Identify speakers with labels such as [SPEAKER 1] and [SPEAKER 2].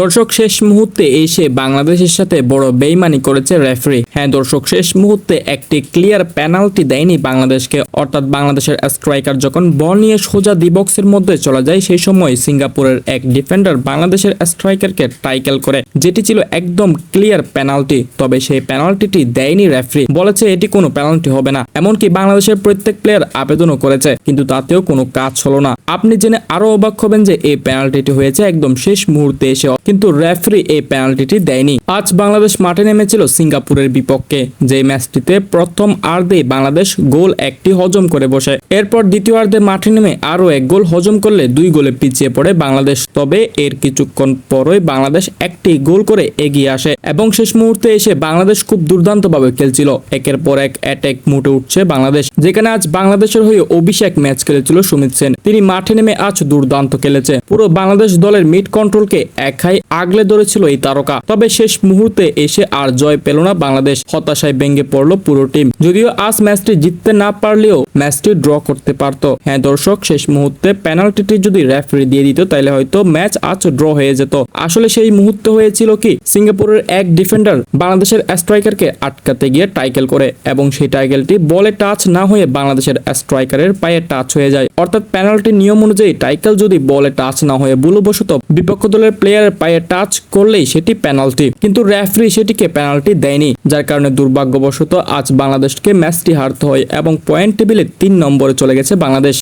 [SPEAKER 1] দর্শক, শেষ মুহূর্তে এসে বাংলাদেশের সাথে বড় বেইমানি করেছে রেফারি। হ্যাঁ দর্শক, শেষ মুহূর্তে একটি ক্লিয়ার পেনাল্টি দেয়নি বাংলাদেশকে। অর্থাৎ বাংলাদেশের স্ট্রাইকার যখন বল নিয়ে সোজা দিবক্সের মধ্যে চলে যায়, সেই সময় সিঙ্গাপুরের এক ডিফেন্ডার বাংলাদেশের স্ট্রাইকারকে টাইকেল করে, যেটি ছিল একদম ক্লিয়ার পেনাল্টি। তবে সেই পেনাল্টিটি দেয়নি রেফারি। বলেছে, এটি কোনো পেনাল্টি হবে না। এমনকি বাংলাদেশের প্রত্যেক প্লেয়ার আবেদনও করেছে, কিন্তু তাতেও কোনো কাজ হলো না। আপনি জেনে আরও অবাক হবেন যে এই পেনাল্টিটি হয়েছে একদম শেষ মুহূর্তে এসে। কিন্তু রেফারি এই পেনাল্টিটি দেয়নি। আজ বাংলাদেশ মাঠে নেমেছিল সিঙ্গাপুরের বিপক্ষে। যে ম্যাচটিতে প্রথম আর্ধে বাংলাদেশ গোল একটি হজম করে বসে। এরপর দ্বিতীয় আর্ধে মাঠে নেমে আরও এক গোল হজম করলে দুই গোলে পিছিয়ে পড়ে বাংলাদেশ। তবে এর কিছুক্ষণ পরই বাংলাদেশ একটি গোল করে এগিয়ে আসে এবং শেষ মুহূর্তে এসে বাংলাদেশ খুব দুর্দান্তভাবে খেলছিল। একের পর এক অ্যাটাক মুটে উঠছে বাংলাদেশ, যেখানে আজ বাংলাদেশের হয়ে অভিষেক ম্যাচ খেলেছিল সুমিত সেন। তিনি মাঠে নেমে আজ দুর্দান্ত খেলেছে। পুরো বাংলাদেশ দলের মিড কন্ট্রোলকে একাই আগলে ধরেছিল এই তারকা। তবে শেষ মুহূর্তে এসে আর জয় পেল না বাংলাদেশ। হতাশায় ভেঙে পড়ল পুরো টিম। যদিও আজ ম্যাচটি জিততে না পারলেও ম্যাচটি ড্র করতে পারতো। হ্যাঁ দর্শক, শেষ মুহূর্তে পেনাল্টিটি যদি রেফারি দিয়ে দিত, তাহলে হয়তো ম্যাচ আজ ড্র হয়ে যেত। আসলে সেই মুহূর্তে হয়েছিল কি, সিঙ্গাপুরের এক ডিফেন্ডার বাংলাদেশের স্ট্রাইকারকে আটকাতে গিয়ে টাইকেল করে এবং সেই টাইকেলটি বলে টাচ না হয়ে বাংলাদেশের স্ট্রাইকারের পায়ে টাচ হয়ে যায়। অর্থাৎ পেনাল্টি নিয়ম অনুযায়ী টাইকেল যদি বলে টাচ না হয়ে ভুলবশত বিপক্ষ দলের প্লেয়ারের পায়ে টাচ করলেই সেটি পেনাল্টি। কিন্তু রেফারি সেটিকে পেনাল্টি দেয়নি, যার কারণে দুর্ভাগ্যবশত আজ বাংলাদেশকে ম্যাচটি হারতে হয় এবং পয়েন্ট টেবিলে তিন নম্বরে চলে গেছে বাংলাদেশ।